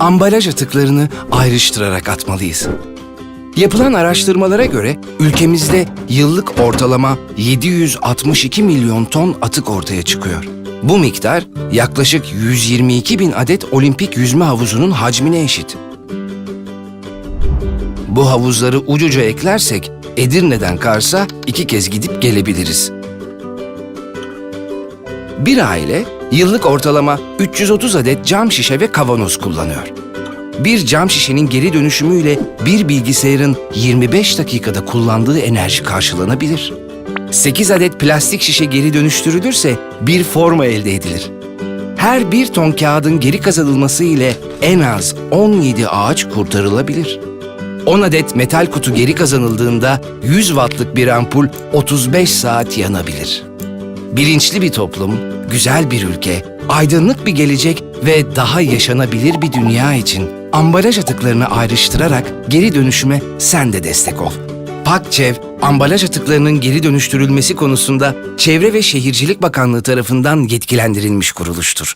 ambalaj atıklarını ayrıştırarak atmalıyız. Yapılan araştırmalara göre ülkemizde yıllık ortalama 762 milyon ton atık ortaya çıkıyor. Bu miktar yaklaşık 122 bin adet olimpik yüzme havuzunun hacmine eşit. Bu havuzları ucuca eklersek Edirne'den Kars'a iki kez gidip gelebiliriz. Bir aile yıllık ortalama 330 adet cam şişe ve kavanoz kullanıyor. Bir cam şişenin geri dönüşümüyle bir bilgisayarın 25 dakikada kullandığı enerji karşılanabilir. 8 adet plastik şişe geri dönüştürülürse bir forma elde edilir. Her bir ton kağıdın geri kazanılması ile en az 17 ağaç kurtarılabilir. 10 adet metal kutu geri kazanıldığında 100 wattlık bir ampul 35 saat yanabilir. Bilinçli bir toplum, güzel bir ülke, aydınlık bir gelecek ve daha yaşanabilir bir dünya için ambalaj atıklarını ayrıştırarak geri dönüşüme sen de destek ol. Pakçev, ambalaj atıklarının geri dönüştürülmesi konusunda Çevre ve Şehircilik Bakanlığı tarafından yetkilendirilmiş kuruluştur.